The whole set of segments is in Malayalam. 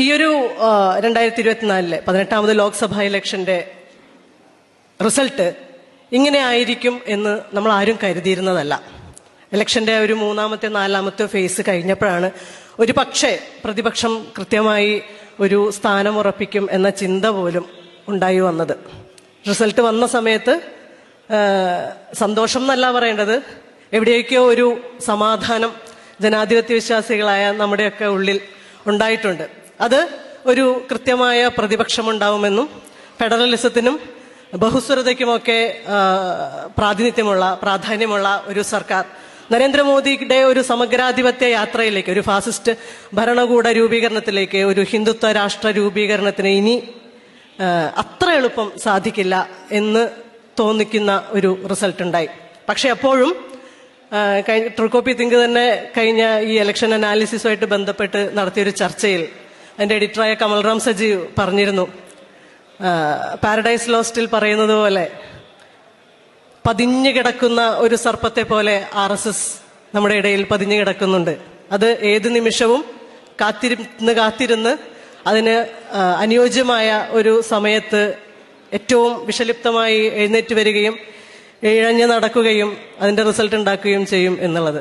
ഈയൊരു ഒരു രണ്ടായിരത്തി ഇരുപത്തിനാലിലെ പതിനെട്ടാമത് ലോക്സഭാ ഇലക്ഷന്റെ റിസൾട്ട് ഇങ്ങനെ ആയിരിക്കും എന്ന് നമ്മൾ ആരും കരുതിയിരുന്നതല്ല. ഇലക്ഷന്റെ ഒരു മൂന്നാമത്തെ നാലാമത്തെ ഫേസ് കഴിഞ്ഞപ്പോഴാണ് ഒരു പക്ഷേ പ്രതിപക്ഷം കൃത്യമായി ഒരു സ്ഥാനം ഉറപ്പിക്കും എന്ന ചിന്ത പോലും ഉണ്ടായി വന്നത്. റിസൾട്ട് വന്ന സമയത്ത് സന്തോഷം എന്നല്ല പറയേണ്ടത്. എവിടെയൊക്കെയോ ഒരു സമാധാനം ജനാധിപത്യ വിശ്വാസികളായ നമ്മുടെയൊക്കെ ഉള്ളിൽ ഉണ്ടായിട്ടുണ്ട്. അത് ഒരു കൃത്യമായ പ്രതിപക്ഷമുണ്ടാവുമെന്നും ഫെഡറലിസത്തിനും ബഹുസ്വരതയ്ക്കുമൊക്കെ പ്രാതിനിധ്യമുള്ള പ്രാധാന്യമുള്ള ഒരു സർക്കാർ. നരേന്ദ്രമോദിയുടെ ഒരു സമഗ്രാധിപത്യ യാത്രയിലേക്ക് ഒരു ഫാസിസ്റ്റ് ഭരണകൂട രൂപീകരണത്തിലേക്ക് ഒരു ഹിന്ദുത്വ രാഷ്ട്ര രൂപീകരണത്തിന് ഇനി അത്ര എളുപ്പം സാധിക്കില്ല എന്ന് തോന്നിക്കുന്ന ഒരു റിസൾട്ട് ഉണ്ടായി പക്ഷെ അപ്പോഴും ട്രിക്കോപ്പി തിങ്ക് തന്നെ കഴിഞ്ഞ ഈ ഇലക്ഷൻ അനാലിസിസുമായിട്ട് ബന്ധപ്പെട്ട് നടത്തിയൊരു ചർച്ചയിൽ അതിന്റെ എഡിറ്ററായ കമൽറാം സജീവ് പറഞ്ഞിരുന്നു. പാരഡൈസ് ലോസ്റ്റിൽ പറയുന്നത് പോലെ പതിഞ്ഞു കിടക്കുന്ന ഒരു സർപ്പത്തെ പോലെ ആർ എസ് എസ് നമ്മുടെ ഇടയിൽ പതിഞ്ഞു കിടക്കുന്നുണ്ട്. അത് ഏത് നിമിഷവും കാത്തിരുന്ന് കാത്തിരുന്ന് അതിന് അനുയോജ്യമായ ഒരു സമയത്ത് ഏറ്റവും വിഷലിപ്തമായി എഴുന്നേറ്റ് വരികയും ഇഴഞ്ഞ് നടക്കുകയും അതിന്റെ റിസൾട്ട് ഉണ്ടാക്കുകയും ചെയ്യും എന്നുള്ളത്.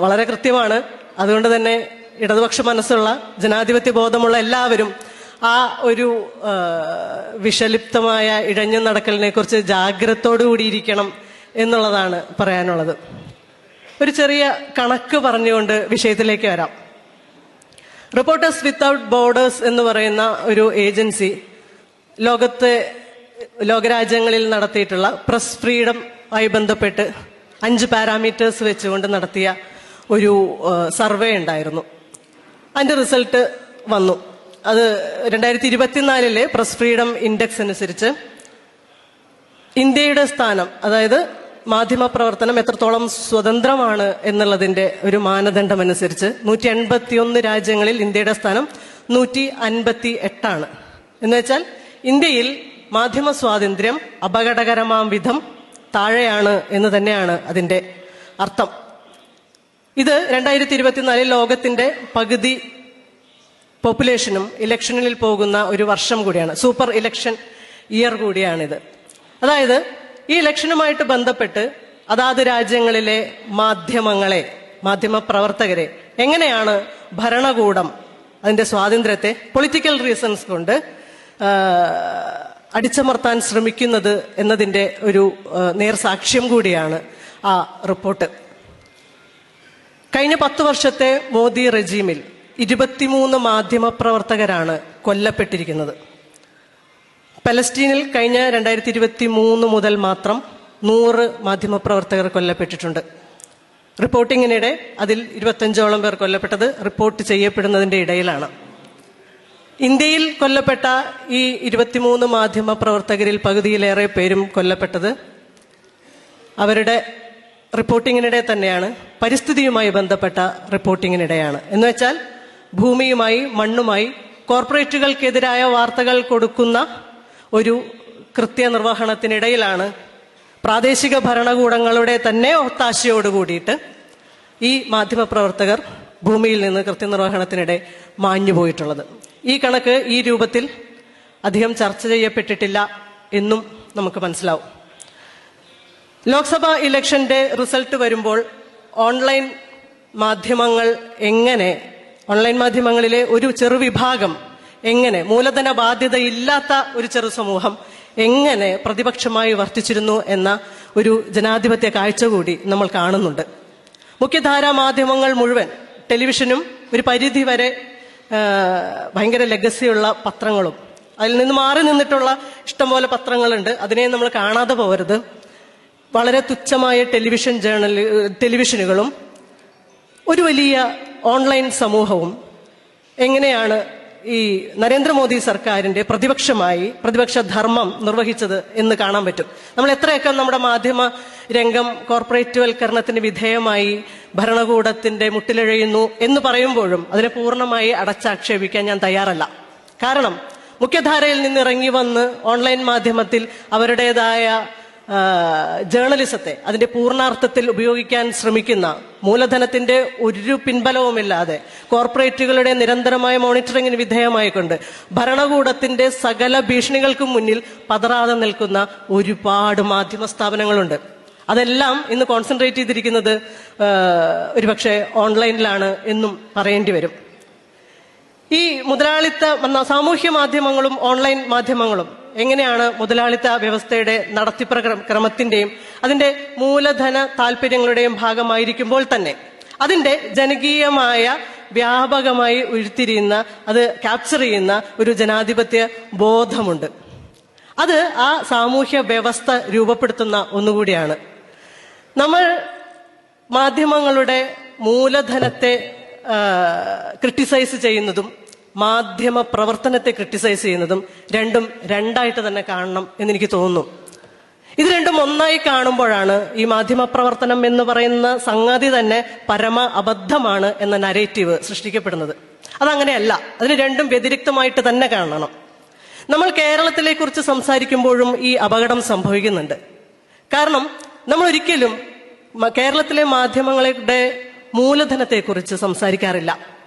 വളരെ കൃത്യമാണ്. അതുകൊണ്ട് തന്നെ ഇടതുപക്ഷ മനസ്സുള്ള ജനാധിപത്യ ബോധമുള്ള എല്ലാവരും ആ ഒരു വിഷലിപ്തമായ ഇഴഞ്ഞു നടക്കലിനെ കുറിച്ച് ജാഗ്രതയോടു കൂടിയിരിക്കണം എന്നുള്ളതാണ് പറയാനുള്ളത്. ഒരു ചെറിയ കണക്ക് പറഞ്ഞുകൊണ്ട് വിഷയത്തിലേക്ക് വരാം. റിപ്പോർട്ടേഴ്സ് വിത്തൗട്ട് ബോർഡേഴ്സ് എന്ന് പറയുന്ന ഒരു ഏജൻസി ലോകത്തെ ലോകരാജ്യങ്ങളിൽ നടത്തിയിട്ടുള്ള പ്രസ് ഫ്രീഡം ആയി ബന്ധപ്പെട്ട് അഞ്ച് പാരാമീറ്റേഴ്സ് വെച്ചുകൊണ്ട് നടത്തിയ ഒരു സർവേ ഉണ്ടായിരുന്നു. അതിന്റെ റിസൾട്ട് വന്നു. അത് രണ്ടായിരത്തി ഇരുപത്തിനാലിലെ പ്രസ് ഫ്രീഡം ഇൻഡെക്സ് അനുസരിച്ച് ഇന്ത്യയുടെ സ്ഥാനം അതായത് മാധ്യമ പ്രവർത്തനം എത്രത്തോളം സ്വതന്ത്രമാണ് എന്നുള്ളതിന്റെ ഒരു മാനദണ്ഡം അനുസരിച്ച് നൂറ്റി എൺപത്തിയൊന്ന് രാജ്യങ്ങളിൽ ഇന്ത്യയുടെ സ്ഥാനം നൂറ്റി അൻപത്തി എട്ടാണ് എന്നുവെച്ചാൽ ഇന്ത്യയിൽ മാധ്യമ സ്വാതന്ത്ര്യം അപകടകരമാം വിധം താഴെയാണ് എന്ന് തന്നെയാണ് അതിന്റെ അർത്ഥം. ഇത് രണ്ടായിരത്തി ഇരുപത്തിനാലിൽ ലോകത്തിന്റെ പകുതി പോപ്പുലേഷനും ഇലക്ഷനിൽ പോകുന്ന ഒരു വർഷം കൂടിയാണ്. സൂപ്പർ ഇലക്ഷൻ ഇയർ കൂടിയാണിത്. അതായത് ഈ ഇലക്ഷനുമായിട്ട് ബന്ധപ്പെട്ട് അതാത് രാജ്യങ്ങളിലെ മാധ്യമങ്ങളെ മാധ്യമ പ്രവർത്തകരെ എങ്ങനെയാണ് ഭരണകൂടം അതിന്റെ സ്വാതന്ത്ര്യത്തെ പൊളിറ്റിക്കൽ റീസൺസ് കൊണ്ട് അടിച്ചമർത്താൻ ശ്രമിക്കുന്നത് എന്നതിന്റെ ഒരു നേർ നേർസാക്ഷ്യം കൂടിയാണ് ആ റിപ്പോർട്ട്. കഴിഞ്ഞ പത്ത് വർഷത്തെ മോദി റെജീമിൽ ഇരുപത്തിമൂന്ന് മാധ്യമപ്രവർത്തകരാണ് കൊല്ലപ്പെട്ടിരിക്കുന്നത്. പലസ്തീനിൽ കഴിഞ്ഞ രണ്ടായിരത്തി ഇരുപത്തി മൂന്ന് മുതൽ മാത്രം നൂറ് മാധ്യമപ്രവർത്തകർ കൊല്ലപ്പെട്ടിട്ടുണ്ട്. റിപ്പോർട്ടിങ്ങിനിടെ അതിൽ ഇരുപത്തഞ്ചോളം പേർ കൊല്ലപ്പെട്ടത് റിപ്പോർട്ട് ചെയ്യപ്പെടുന്നതിന്റെ ഇടയിലാണ്. ഇന്ത്യയിൽ കൊല്ലപ്പെട്ട ഈ ഇരുപത്തിമൂന്ന് മാധ്യമ പ്രവർത്തകരിൽ പകുതിയിലേറെ പേരും കൊല്ലപ്പെട്ടത് അവരുടെ റിപ്പോർട്ടിങ്ങിനിടെ തന്നെയാണ് പരിസ്ഥിതിയുമായി ബന്ധപ്പെട്ട റിപ്പോർട്ടിങ്ങിനിടെയാണ്. എന്ന് വെച്ചാൽ ഭൂമിയുമായി മണ്ണുമായി കോർപ്പറേറ്റുകൾക്കെതിരായ വാർത്തകൾ കൊടുക്കുന്ന ഒരു കൃത്യനിർവഹണത്തിനിടയിലാണ് പ്രാദേശിക ഭരണകൂടങ്ങളുടെ തന്നെ ഒത്താശയോട് കൂടിയിട്ട് ഈ മാധ്യമപ്രവർത്തകർ ഭൂമിയിൽ നിന്ന് കൃത്യനിർവഹണത്തിനിടെ മാഞ്ഞു പോയിട്ടുള്ളത് ഈ കണക്ക് ഈ രൂപത്തിൽ അധികം ചർച്ച ചെയ്യപ്പെട്ടിട്ടില്ല എന്നും നമുക്ക് മനസ്സിലാവും. ലോക്സഭാ ഇലക്ഷന്റെ റിസൾട്ട് വരുമ്പോൾ ഓൺലൈൻ മാധ്യമങ്ങൾ എങ്ങനെ ഓൺലൈൻ മാധ്യമങ്ങളിലെ ഒരു ചെറുവിഭാഗം എങ്ങനെ മൂലധന ബാധ്യതയില്ലാത്ത ഒരു ചെറു സമൂഹം എങ്ങനെ പ്രതിപക്ഷമായി വർത്തിച്ചിരുന്നു എന്ന ഒരു ജനാധിപത്യ കാഴ്ച കൂടി നമ്മൾ കാണുന്നുണ്ട്. മുഖ്യധാരാ മാധ്യമങ്ങൾ മുഴുവൻ ടെലിവിഷനും ഒരു പരിധി വരെ ഭയങ്കര ലഗസിയുള്ള പത്രങ്ങളും. അതിൽ നിന്ന് മാറി നിന്നിട്ടുള്ള ഇഷ്ടംപോലെ പത്രങ്ങളുണ്ട്. അതിനെ നമ്മൾ കാണാതെ പോകരുത്. വളരെ തുച്ഛമായ ടെലിവിഷൻ ജേണൽ ടെലിവിഷനുകളും ഒരു വലിയ ഓൺലൈൻ സമൂഹവും എങ്ങനെയാണ് ഈ നരേന്ദ്രമോദി സർക്കാരിന്റെ പ്രതിപക്ഷമായി പ്രതിപക്ഷ ധർമ്മം നിർവഹിച്ചത് എന്ന് കാണാൻ പറ്റും. നമ്മൾ എത്രയൊക്കെ നമ്മുടെ മാധ്യമ രംഗം കോർപ്പറേറ്റ് വൽക്കരണത്തിന് വിധേയമായി ഭരണകൂടത്തിന്റെ മുട്ടിലിഴയുന്നു എന്ന് പറയുമ്പോഴും അതിനെ പൂർണമായി അടച്ചാക്ഷേപിക്കാൻ ഞാൻ തയ്യാറല്ല. കാരണം മുഖ്യധാരയിൽ നിന്ന് ഇറങ്ങി വന്ന് ഓൺലൈൻ മാധ്യമത്തിൽ അവരുടേതായ ജേർണലിസത്തെ അതിന്റെ പൂർണാർത്ഥത്തിൽ ഉപയോഗിക്കാൻ ശ്രമിക്കുന്ന മൂലധനത്തിന്റെ ഒരു പിൻബലവുമില്ലാതെ കോർപ്പറേറ്റുകളുടെ നിരന്തരമായ മോണിറ്ററിംഗിന് വിധേയമായിക്കൊണ്ട് ഭരണകൂടത്തിന്റെ സകല ഭീഷണികൾക്കും മുന്നിൽ പതറാതെ നിൽക്കുന്ന ഒരുപാട് മാധ്യമ സ്ഥാപനങ്ങളുണ്ട്. അതെല്ലാം ഇന്ന് കോൺസെൻട്രേറ്റ് ചെയ്തിരിക്കുന്നത് ഒരുപക്ഷെ ഓൺലൈനിലാണ് എന്നും പറയേണ്ടി വരും. ഈ മുതലാളിത്ത സാമൂഹ്യ മാധ്യമങ്ങളും ഓൺലൈൻ മാധ്യമങ്ങളും എങ്ങനെയാണ് മുതലാളിത്ത വ്യവസ്ഥയുടെ നടത്തിപ്ര ക്രമത്തിന്റെയും അതിന്റെ മൂലധന താല്പര്യങ്ങളുടെയും ഭാഗമായിരിക്കുമ്പോൾ തന്നെ അതിന്റെ ജനകീയമായ വ്യാപകമായി ഉരുത്തിരിയുന്ന അത് ക്യാപ്ചർ ചെയ്യുന്ന ഒരു ജനാധിപത്യ ബോധമുണ്ട്. അത് ആ സാമൂഹ്യ വ്യവസ്ഥ രൂപപ്പെടുത്തുന്ന ഒന്നുകൂടിയാണ്. നമ്മൾ മാധ്യമങ്ങളുടെ മൂലധനത്തെ ക്രിട്ടിസൈസ് ചെയ്യുന്നതും മാധ്യമ പ്രവർത്തനത്തെ ക്രിട്ടിസൈസ് ചെയ്യുന്നതും രണ്ടും രണ്ടായിട്ട് തന്നെ കാണണം എന്നെനിക്ക് തോന്നുന്നു. ഇത് രണ്ടും ഒന്നായി കാണുമ്പോഴാണ് ഈ മാധ്യമ പ്രവർത്തനം എന്ന് പറയുന്ന സംഗതി തന്നെ പരമ അബദ്ധമാണ് എന്ന നരേറ്റീവ് സൃഷ്ടിക്കപ്പെടുന്നത്. അതങ്ങനെയല്ല അതിന് രണ്ടും വ്യതിരിക്തമായിട്ട് തന്നെ കാണണം. നമ്മൾ കേരളത്തിലെ കുറിച്ച് സംസാരിക്കുമ്പോഴും ഈ അപകടം സംഭവിക്കുന്നുണ്ട്. കാരണം നമ്മൾ ഒരിക്കലും കേരളത്തിലെ മാധ്യമങ്ങളുടെ മൂലധനത്തെക്കുറിച്ച് സംസാരിക്കാറില്ല.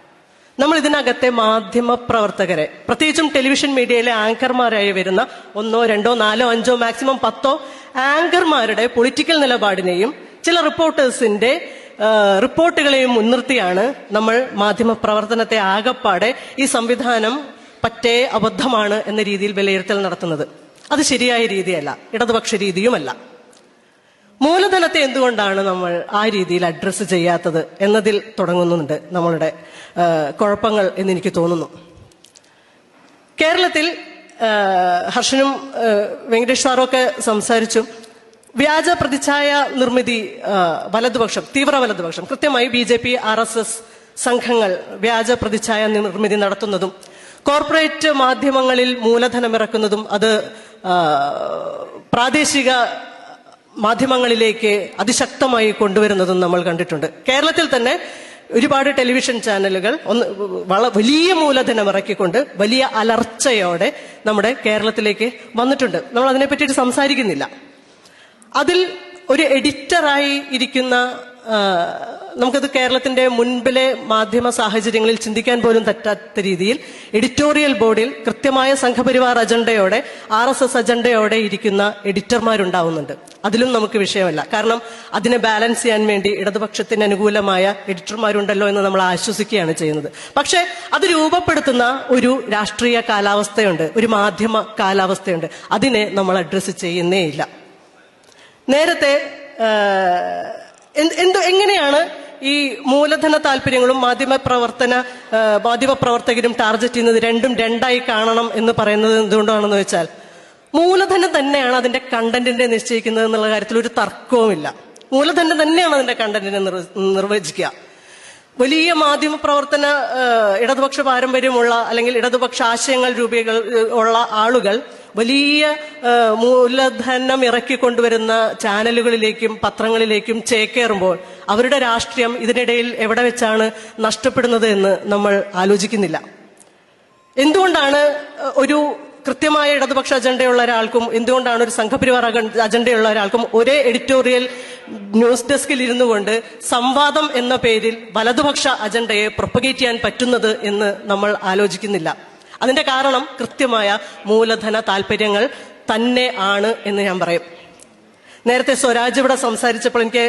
നമ്മൾ ഇതിനകത്തെ മാധ്യമ പ്രവർത്തകരെ പ്രത്യേകിച്ചും ടെലിവിഷൻ മീഡിയയിലെ ആങ്കർമാരായി വരുന്ന ഒന്നോ രണ്ടോ നാലോ അഞ്ചോ മാക്സിമം പത്തോ ആങ്കർമാരുടെ പൊളിറ്റിക്കൽ നിലപാടിനെയും ചില റിപ്പോർട്ടേഴ്സിന്റെ റിപ്പോർട്ടുകളെയും മുൻനിർത്തിയാണ് നമ്മൾ മാധ്യമ പ്രവർത്തനത്തെ ആകപ്പാടെ ഈ സംവിധാനം പറ്റേ അബദ്ധമാണ് എന്ന രീതിയിൽ വിലയിരുത്തൽ നടത്തുന്നത്. അത് ശരിയായ രീതിയല്ല ഇടതുപക്ഷ രീതിയുമല്ല. മൂലധനത്തെ എന്തുകൊണ്ടാണ് നമ്മൾ ആ രീതിയിൽ അഡ്രസ്സ് ചെയ്യാത്തത് എന്നതിൽ തുടങ്ങുന്നുണ്ട് നമ്മളുടെ കുഴപ്പങ്ങൾ എന്നെനിക്ക് തോന്നുന്നു. കേരളത്തിൽ ഹർഷനും വെങ്കടേഷ് സാറും ഒക്കെ സംസാരിച്ചു വ്യാജ പ്രതിച്ഛായ നിർമ്മിതി വലതുപക്ഷം തീവ്ര വലതുപക്ഷം കൃത്യമായി B J P R S S സംഘങ്ങൾ വ്യാജ പ്രതിച്ഛായ നിർമ്മിതി നടത്തുന്നതും കോർപ്പറേറ്റ് മാധ്യമങ്ങളിൽ മൂലധനമിറക്കുന്നതും അത് പ്രാദേശിക മാധ്യമങ്ങളിലേക്ക് അതിശക്തമായി കൊണ്ടുവരുന്നതും നമ്മൾ കണ്ടിട്ടുണ്ട്. കേരളത്തിൽ തന്നെ ഒരുപാട് ടെലിവിഷൻ ചാനലുകൾ ഒന്ന് വള വലിയ മൂലധനം ഇറക്കിക്കൊണ്ട് വലിയ അലർച്ചയോടെ നമ്മുടെ കേരളത്തിലേക്ക് വന്നിട്ടുണ്ട്. നമ്മൾ അതിനെ പറ്റിയിട്ട് സംസാരിക്കുന്നില്ല. അതിൽ ഒരു എഡിറ്ററായി ഇരിക്കുന്ന നമുക്കത് കേരളത്തിന്റെ മുൻപിലെ മാധ്യമ സാഹചര്യങ്ങളിൽ ചിന്തിക്കാൻ പോലും പറ്റാത്ത രീതിയിൽ എഡിറ്റോറിയൽ ബോർഡിൽ കൃത്യമായ സംഘപരിവാർ അജണ്ടയോടെ ആർ എസ് എസ് അജണ്ടയോടെ ഇരിക്കുന്ന എഡിറ്റർമാരുണ്ടാവുന്നുണ്ട്. അതിലും നമുക്ക് വിഷയമല്ല. കാരണം അതിനെ ബാലൻസ് ചെയ്യാൻ വേണ്ടി ഇടതുപക്ഷത്തിന് അനുകൂലമായ എഡിറ്റർമാരുണ്ടല്ലോ എന്ന് നമ്മൾ ആശ്വസിക്കുകയാണ് ചെയ്യുന്നത്. പക്ഷേ അത് രൂപപ്പെടുത്തുന്ന ഒരു രാഷ്ട്രീയ കാലാവസ്ഥയുണ്ട്. ഒരു മാധ്യമ കാലാവസ്ഥയുണ്ട്. അതിനെ നമ്മൾ അഡ്രസ്സ് ചെയ്യുന്നേയില്ല. നേരത്തെ എന്ത് എങ്ങനെയാണ് ഈ മൂലധന താല്പര്യങ്ങളും മാധ്യമ പ്രവർത്തന മാധ്യമ പ്രവർത്തകരും ടാർഗറ്റ് ചെയ്യുന്നത് രണ്ടും രണ്ടായി കാണണം എന്ന് പറയുന്നത് എന്തുകൊണ്ടാണെന്ന് വെച്ചാൽ മൂലധനം തന്നെയാണ് അതിന്റെ കണ്ടന്റിനെ നിശ്ചയിക്കുന്നത് എന്നുള്ള കാര്യത്തിൽ ഒരു തർക്കവുമില്ല. മൂലധനം തന്നെയാണ് അതിന്റെ കണ്ടന്റിനെ നിർവചിക്കുക. വലിയ മാധ്യമ പ്രവർത്തന ഇടതുപക്ഷ പാരമ്പര്യമുള്ള അല്ലെങ്കിൽ ഇടതുപക്ഷ ആശയങ്ങൾ രൂപീകൾ ഉള്ള ആളുകൾ വലിയ മൂലധനം ഇറക്കിക്കൊണ്ടുവരുന്ന ചാനലുകളിലേക്കും പത്രങ്ങളിലേക്കും ചേക്കേറുമ്പോൾ അവരുടെ രാഷ്ട്രീയം ഇതിനിടയിൽ എവിടെ വെച്ചാണ് നഷ്ടപ്പെടുന്നത് എന്ന് നമ്മൾ ആലോചിക്കുന്നില്ല. എന്തുകൊണ്ടാണ് ഒരു കൃത്യമായ ഇടതുപക്ഷ അജണ്ടയുള്ള ഒരാൾക്കും എന്തുകൊണ്ടാണ് ഒരു സംഘപരിവാർ അജണ്ടയുള്ള ഒരാൾക്കും ഒരേ എഡിറ്റോറിയൽ ന്യൂസ് ഡെസ്കിൽ ഇരുന്നു കൊണ്ട് സംവാദം എന്ന പേരിൽ വലതുപക്ഷ അജണ്ടയെ പ്രൊപ്പഗേറ്റ് ചെയ്യാൻ പറ്റുന്നത് എന്ന് നമ്മൾ ആലോചിക്കുന്നില്ല. അതിന്റെ കാരണം കൃത്യമായ മൂലധന താല്പര്യങ്ങൾ തന്നെ ആണ് എന്ന് ഞാൻ പറയും. നേരത്തെ സ്വരാജ് ഇവിടെ സംസാരിച്ചപ്പോൾ എനിക്ക്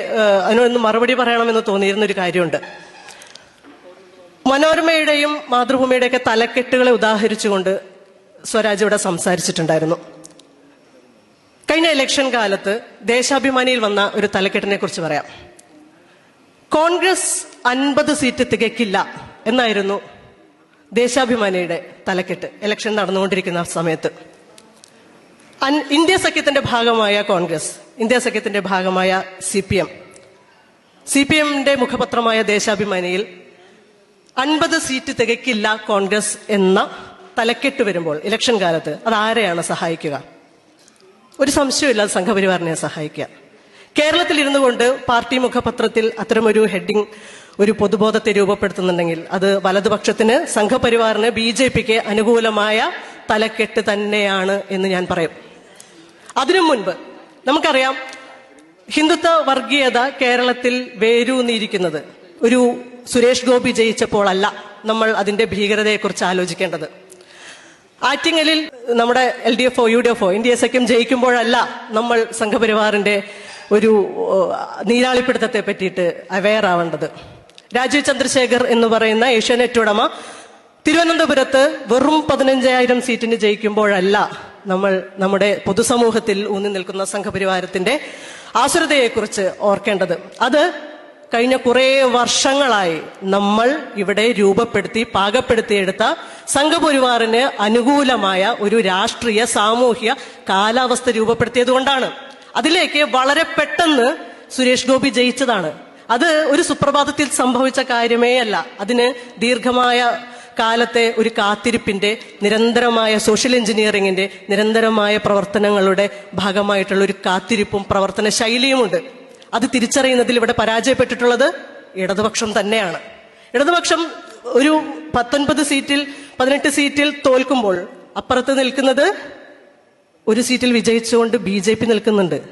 അതിനൊന്ന് മറുപടി പറയണമെന്ന് തോന്നിയിരുന്ന ഒരു കാര്യമുണ്ട്. മനോരമയുടെയും മാതൃഭൂമിയുടെയൊക്കെ തലക്കെട്ടുകളെ ഉദാഹരിച്ചുകൊണ്ട് സ്വരാജ് ഇവിടെ സംസാരിച്ചിട്ടുണ്ടായിരുന്നു. കഴിഞ്ഞ ഇലക്ഷൻ കാലത്ത് ദേശാഭിമാനിയിൽ വന്ന ഒരു തലക്കെട്ടിനെ കുറിച്ച് പറയാം. കോൺഗ്രസ് അൻപത് സീറ്റ് തികയ്ക്കില്ല എന്നായിരുന്നു ദേശാഭിമാനിയുടെ തലക്കെട്ട് ഇലക്ഷൻ നടന്നുകൊണ്ടിരിക്കുന്ന സമയത്ത്. ഇന്ത്യ സഖ്യത്തിന്റെ ഭാഗമായ കോൺഗ്രസ് ഇന്ത്യ സഖ്യത്തിന്റെ ഭാഗമായ C P M. C P എമ്മിന്റെ മുഖപത്രമായ ദേശാഭിമാനിയിൽ അൻപത് സീറ്റ് തികയ്ക്കില്ല കോൺഗ്രസ് എന്ന തലക്കെട്ട് വരുമ്പോൾ ഇലക്ഷൻ കാലത്ത് അത് ആരെയാണ് സഹായിക്കുക? ഒരു സംശയമില്ല സംഘപരിവാറിനെ സഹായിക്കുക. കേരളത്തിൽ ഇരുന്നു കൊണ്ട് പാർട്ടി മുഖപത്രത്തിൽ അത്തരമൊരു ഹെഡിങ് ഒരു പൊതുബോധത്തെ രൂപപ്പെടുത്തുന്നുണ്ടെങ്കിൽ അത് വലതുപക്ഷത്തിന് സംഘപരിവാറിന് ബി ജെ പിക്ക് അനുകൂലമായ തലക്കെട്ട് തന്നെയാണ് എന്ന് ഞാൻ പറയും. അതിനു മുൻപ് നമുക്കറിയാം ഹിന്ദുത്വ വർഗീയത കേരളത്തിൽ വേരൂന്നിയിരിക്കുന്നത് ഒരു സുരേഷ് ഗോപി ജയിച്ചപ്പോഴല്ല നമ്മൾ അതിന്റെ ഭീകരതയെക്കുറിച്ച് ആലോചിക്കേണ്ടത്. ആറ്റിങ്ങലിൽ നമ്മുടെ L D F or U D F or India സഖ്യം ജയിക്കുമ്പോഴല്ല നമ്മൾ സംഘപരിവാറിന്റെ ഒരു നീരാളിപ്പിടുത്തത്തെ പറ്റിയിട്ട് അവെയർ ആവേണ്ടത്. രാജീവ് ചന്ദ്രശേഖർ എന്ന് പറയുന്ന ഏഷ്യാനെറ്റ് ഉടമ തിരുവനന്തപുരത്ത് വെറും പതിനഞ്ചായിരം സീറ്റിന് ജയിക്കുമ്പോഴല്ല നമ്മൾ നമ്മുടെ പൊതുസമൂഹത്തിൽ ഊന്നി നിൽക്കുന്ന സംഘപരിവാരത്തിന്റെ ആസുരതയെക്കുറിച്ച് ഓർക്കേണ്ടത്. അത് കഴിഞ്ഞ കുറേ വർഷങ്ങളായി നമ്മൾ ഇവിടെ രൂപപ്പെടുത്തി പാകപ്പെടുത്തിയെടുത്ത സംഘപരിവാറിന് അനുകൂലമായ ഒരു രാഷ്ട്രീയ സാമൂഹ്യ കാലാവസ്ഥ രൂപപ്പെടുത്തിയത് കൊണ്ടാണ്. അതിലേക്ക് വളരെ പെട്ടെന്ന് സുരേഷ് ഗോപി ജയിച്ചതാണ്. അത് ഒരു സുപ്രഭാതത്തിൽ സംഭവിച്ച കാര്യമേ അല്ല. അതിന് ദീർഘമായ കാലത്തെ ഒരു കാത്തിരിപ്പിന്റെ നിരന്തരമായ സോഷ്യൽ എഞ്ചിനീയറിംഗിന്റെ നിരന്തരമായ പ്രവർത്തനങ്ങളുടെ ഭാഗമായിട്ടുള്ള ഒരു കാത്തിരിപ്പും പ്രവർത്തന ശൈലിയുമുണ്ട്. അത് തിരിച്ചറിയുന്നതിൽ ഇവിടെ പരാജയപ്പെട്ടിട്ടുള്ളത് ഇടതുപക്ഷം തന്നെയാണ്. ഇടതുപക്ഷം ഒരു പത്തൊൻപത് സീറ്റിൽ പതിനെട്ട് സീറ്റിൽ തോൽക്കുമ്പോൾ അപ്പുറത്ത് നിൽക്കുന്നത് ഒരു സീറ്റിൽ വിജയിച്ചുകൊണ്ട് ബി നിൽക്കുന്നുണ്ട്.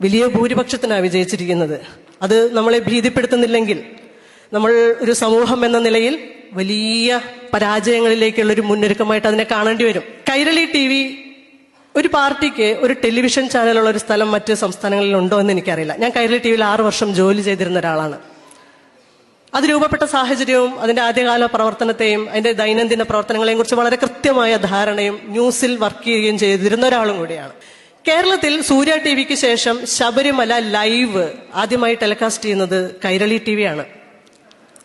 വലിയ ഭൂരിപക്ഷത്തിനാണ് വിജയിച്ചിരിക്കുന്നത്. അത് നമ്മളെ ഭീതിപ്പെടുത്തുന്നില്ലെങ്കിൽ നമ്മൾ ഒരു സമൂഹം എന്ന നിലയിൽ വലിയ പരാജയങ്ങളിലേക്കുള്ള ഒരു മുന്നൊരുക്കമായിട്ട് അതിനെ കാണേണ്ടി വരും. കൈരളി ടി വി ഒരു പാർട്ടിക്ക് ഒരു ടെലിവിഷൻ ചാനലുള്ള ഒരു സ്ഥലം മറ്റ് സംസ്ഥാനങ്ങളിൽ ഉണ്ടോ എന്ന് എനിക്കറിയില്ല. ഞാൻ കൈരളി ടി വിയിൽ ആറ് വർഷം ജോലി ചെയ്തിരുന്ന ഒരാളാണ്. അത് രൂപപ്പെട്ട സാഹചര്യവും അതിന്റെ ആദ്യകാല പ്രവർത്തനത്തെയും അതിന്റെ ദൈനംദിന പ്രവർത്തനങ്ങളെയും കുറിച്ച് വളരെ കൃത്യമായ ധാരണയും ന്യൂസിൽ വർക്ക് ചെയ്യുകയും ചെയ്തിരുന്ന ഒരാളും കൂടിയാണ്. കേരളത്തിൽ സൂര്യ ടി വിക്ക് ശേഷം ശബരിമല ലൈവ് ആദ്യമായി ടെലികാസ്റ്റ് ചെയ്യുന്നത് കൈരളി ടി വിയാണ്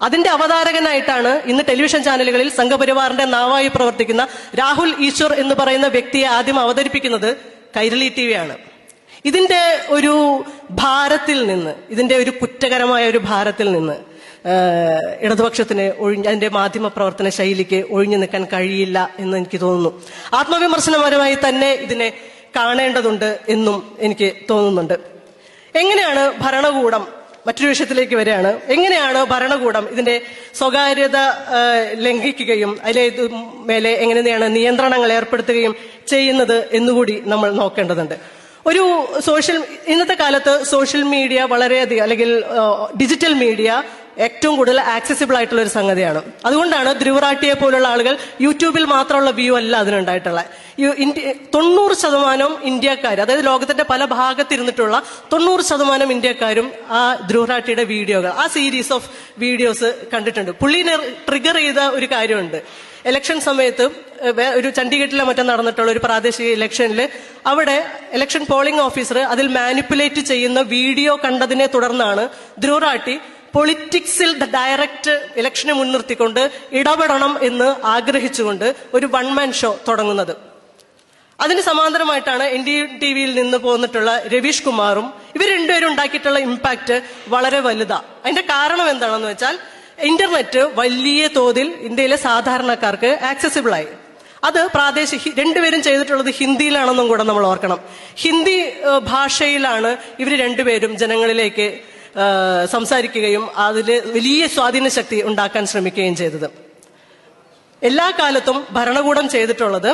അതിന്റെ അവതാരകനായിട്ടാണ് ഇന്ന് ടെലിവിഷൻ ചാനലുകളിൽ സംഘപരിവാറിന്റെ നാവായി പ്രവർത്തിക്കുന്ന രാഹുൽ ഈശ്വർ എന്ന് പറയുന്ന വ്യക്തിയെ ആദ്യം അവതരിപ്പിക്കുന്നത് കൈരളി ടി വിയാണ് ഇതിന്റെ ഒരു ഭാരത്തിൽ നിന്ന് ഇതിന്റെ ഒരു കുറ്റകരമായ ഒരു ഭാരത്തിൽ നിന്ന് ഇടതുപക്ഷത്തിന് ഒഴിഞ്ഞ് അതിന്റെ മാധ്യമ പ്രവർത്തന ശൈലിക്ക് ഒഴിഞ്ഞു നിൽക്കാൻ കഴിയില്ല എന്ന് എനിക്ക് തോന്നുന്നു. ആത്മവിമർശനപരമായി തന്നെ ഇതിനെ കാണേണ്ടതുണ്ട് എന്നും എനിക്ക് തോന്നുന്നുണ്ട്. എങ്ങനെയാണ് ഭരണകൂടം മറ്റൊരു വിഷയത്തിലേക്ക് വരികയാണ്. എങ്ങനെയാണ് ഭരണകൂടം ഇതിന്റെ സ്വകാര്യത ലംഘിക്കുകയും അതിലെ മേലെ എങ്ങനെയാണ് നിയന്ത്രണങ്ങൾ ഏർപ്പെടുത്തുകയും ചെയ്യുന്നത് എന്നുകൂടി നമ്മൾ നോക്കേണ്ടതുണ്ട്. ഒരു സോഷ്യൽ ഇന്നത്തെ കാലത്ത് സോഷ്യൽ മീഡിയ വളരെയധികം അല്ലെങ്കിൽ ഡിജിറ്റൽ മീഡിയ ഏറ്റവും കൂടുതൽ ആക്സസിബിൾ ആയിട്ടുള്ള ഒരു സംഗതിയാണ്. അതുകൊണ്ടാണ് ധ്രുവറാട്ടിയെ പോലുള്ള ആളുകൾ യൂട്യൂബിൽ മാത്രമുള്ള വ്യൂ അല്ല ഇന്ത്യ തൊണ്ണൂറ് ശതമാനം ഇന്ത്യക്കാർ അതായത് ലോകത്തിന്റെ പല ഭാഗത്തിരുന്നിട്ടുള്ള തൊണ്ണൂറ് ശതമാനം ഇന്ത്യക്കാരും ആ ധ്രുവറാട്ടിയുടെ വീഡിയോകൾ ആ സീരീസ് ഓഫ് വീഡിയോസ് കണ്ടിട്ടുണ്ട്. പുള്ളിനെ ട്രിഗർ ചെയ്ത ഒരു കാര്യമുണ്ട്. ഇലക്ഷൻ സമയത്ത് ഒരു ചണ്ഡീഗഡിലെ മറ്റും നടന്നിട്ടുള്ള ഒരു പ്രാദേശിക ഇലക്ഷനിൽ അവിടെ ഇലക്ഷൻ പോളിംഗ് ഓഫീസർ അതിൽ മാനിപ്പുലേറ്റ് ചെയ്യുന്ന വീഡിയോ കണ്ടതിനെ തുടർന്നാണ് ധ്രുവറാട്ടി പൊളിറ്റിക്സിൽ ഡയറക്റ്റ് ഇലക്ഷനെ മുൻനിർത്തിക്കൊണ്ട് ഇടപെടണം എന്ന് ആഗ്രഹിച്ചുകൊണ്ട് ഒരു വൺ മാൻ ഷോ തുടങ്ങുന്നത്. അതിന് സമാന്തരമായിട്ടാണ് എൻ ഡി ടി വിയിൽ നിന്ന് പോന്നിട്ടുള്ള രവീഷ് കുമാറും ഇവർ രണ്ടുപേരും ഉണ്ടാക്കിയിട്ടുള്ള ഇമ്പാക്ട് വളരെ വലുതാ. അതിന്റെ കാരണം എന്താണെന്ന് വെച്ചാൽ ഇന്റർനെറ്റ് വലിയ തോതിൽ ഇന്ത്യയിലെ സാധാരണക്കാർക്ക് ആക്സസിബിൾ ആയി. അത് പ്രാദേശിക രണ്ടുപേരും ചെയ്തിട്ടുള്ളത് ഹിന്ദിയിലാണെന്നും കൂടെ നമ്മൾ ഓർക്കണം. ഹിന്ദി ഭാഷയിലാണ് ഇവർ രണ്ടുപേരും ജനങ്ങളിലേക്ക് സംസാരിക്കുകയും അതിൽ വലിയ സ്വാധീന ശക്തി ഉണ്ടാക്കാൻ ശ്രമിക്കുകയും ചെയ്തത്. എല്ലാ കാലത്തും ഭരണകൂടം ചെയ്തിട്ടുള്ളത്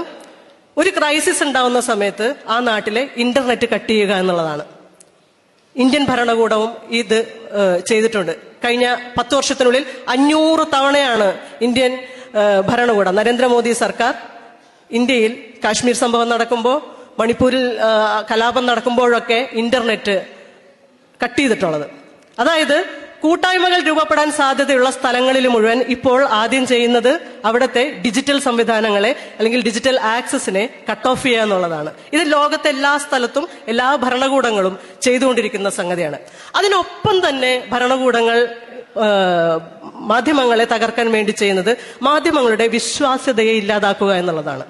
ഒരു ക്രൈസിസ് ഉണ്ടാവുന്ന സമയത്ത് ആ നാട്ടിലെ ഇന്റർനെറ്റ് കട്ട് ചെയ്യുക എന്നുള്ളതാണ്. ഇന്ത്യൻ ഭരണകൂടവും ഇത് ചെയ്തിട്ടുണ്ട്. കഴിഞ്ഞ പത്ത് വർഷത്തിനുള്ളിൽ അഞ്ഞൂറ് തവണയാണ് ഇന്ത്യൻ ഭരണകൂടം നരേന്ദ്രമോദി സർക്കാർ ഇന്ത്യയിൽ കാശ്മീർ സംഭവം നടക്കുമ്പോൾ മണിപ്പൂരിൽ കലാപം നടക്കുമ്പോഴൊക്കെ ഇന്റർനെറ്റ് കട്ട് ചെയ്തിട്ടുള്ളത്. അതായത് കൂട്ടായ്മകൾ രൂപപ്പെടാൻ സാധ്യതയുള്ള സ്ഥലങ്ങളിൽ മുഴുവൻ ഇപ്പോൾ ആദ്യം ചെയ്യുന്നത് അവിടുത്തെ ഡിജിറ്റൽ സംവിധാനങ്ങളെ അല്ലെങ്കിൽ ഡിജിറ്റൽ ആക്സസിനെ കട്ട് ഓഫ് ചെയ്യുക എന്നുള്ളതാണ്. ഇത് ലോകത്തെ എല്ലാ സ്ഥലത്തും എല്ലാ ഭരണകൂടങ്ങളും ചെയ്തുകൊണ്ടിരിക്കുന്ന സംഗതിയാണ്. അതിനൊപ്പം തന്നെ ഭരണകൂടങ്ങൾ മാധ്യമങ്ങളെ തകർക്കാൻ വേണ്ടി ചെയ്യുന്നത് മാധ്യമങ്ങളുടെ വിശ്വാസ്യതയെ ഇല്ലാതാക്കുക എന്നുള്ളതാണ്.